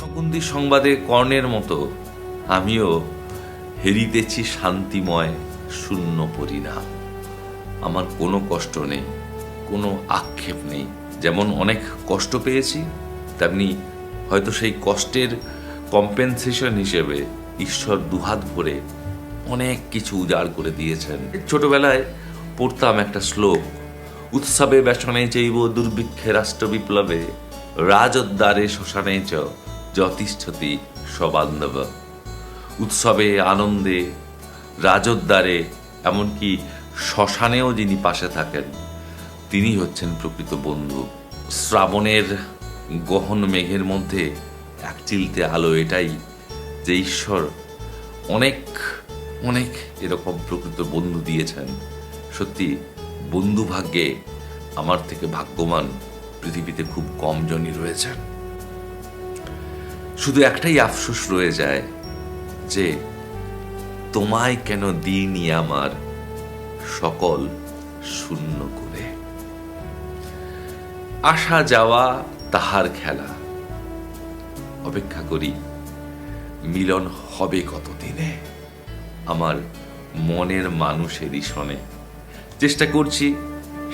শকুন্তি সংবাদে কর্ণের মতো আমিও হেরিতেছি শান্তিময় শূন্য পরিণাম। আমার কোনো কষ্ট নেই, কোনো আক্ষেপ নেই। যেমন অনেক কষ্ট পেয়েছি, তেমনি হয়তো সেই কষ্টের কম্পেনসেশন হিসেবে ঈশ্বর দুহাত ভরে অনেক কিছু উজাড় করে দিয়েছেন। ছোটবেলায় পড়তাম একটা শ্লোক, উৎসবে ব্যসনে চৈব দুর্ভিক্ষে রাষ্ট্র বিপ্লবে রাজোদ্দারে শ্মশানে চ যতিষ্ঠতি সবান্ধব। উৎসবে, আনন্দে রাজদ্বারে এমনকি শ্মশানেও যিনি পাশে থাকেন তিনি হচ্ছেন প্রকৃত বন্ধু। শ্রাবণের গহন মেঘের মধ্যে এক চিলতে আলো এটাই যে ঈশ্বর অনেক অনেক এরকম প্রকৃত বন্ধু দিয়েছেন। সত্যি, বন্ধু ভাগ্যে আমার থেকে ভাগ্যবান পৃথিবীতে খুব কম জনই রয়েছেন। শুধু একটাই আফসোস রয়ে যায় যে তোমায় কেন দিইনি আমার সকল শূন্য করে। আসা যাওয়া তাহার খেলা। অপেক্ষা করি, মিলন হবে কতদিনে? আমার মনের মানুষেরই শনে। চেষ্টা করছি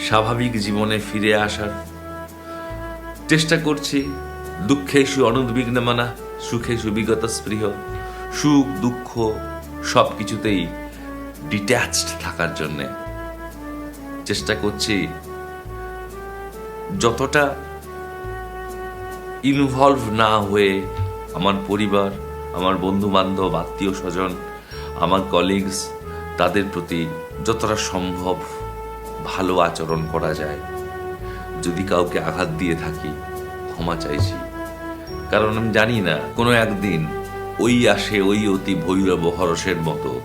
স্বাভাবিক জীবনে ফিরে আসার। চেষ্টা করছি দুঃখেষু অনুদ্বিগ্নমানা সুখেষু বিগত স্পৃহ সুখ, দুঃখ সব কিছুতেই ডিট্যাচড থাকার জন্যে চেষ্টা করছি যতটা ইনভলভ না হয়ে আমার পরিবার, আমার বন্ধু বান্ধব আত্মীয় স্বজন আমার কলিগস তাদের প্রতি যতটা সম্ভব ভালো আচরণ করা যায়। যদি কাউকে আঘাত দিয়ে থাকি ক্ষমা চাইছি। কারণ আমি জানি না, কোনো একদিন ওই আসে ওই অতি ভৈরব হরসের মতো।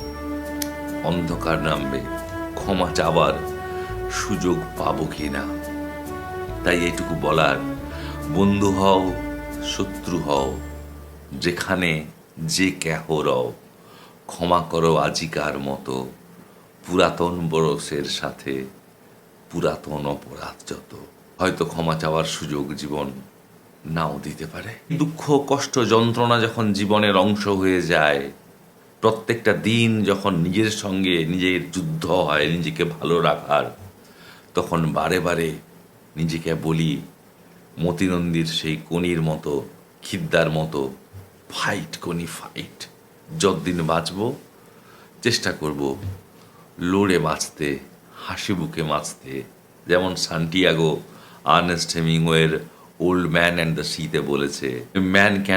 অন্ধকার নামবে, ক্ষমা চাওয়ার সুযোগ পাব কি না? তাই এটুকু বলার, বন্ধু হও, শত্রু হও, যেখানে যে কেহ রও, ক্ষমা করো আজিকার মতো, পুরাতন বরসের সাথে পুরাতন অপরাধ যত। হয়তো ক্ষমা চাওয়ার সুযোগ জীবন নাও দিতে পারে। দুঃখ, কষ্ট, যন্ত্রণা যখন জীবনের অংশ হয়ে যায়, প্রত্যেকটা দিন যখন নিজের সঙ্গে নিজের যুদ্ধ হয়, নিজেকে ভালো রাখার, তখন বারে বারে নিজেকে বলি, মতিনন্দীর সেই কনির মতো, খিদ্দার মতো ফাইট কনি ফাইট যতদিন বাঁচব, চেষ্টা করব লড়ে বাঁচতে, হাসি বুকে বাঁচতে। যেমন সান্টিয়াগো আর্নেস্ট হেমিংওয়ের ওল্ড ম্যান অ্যান্ড দ্য সিতে বলেছে ম্যান ক্যান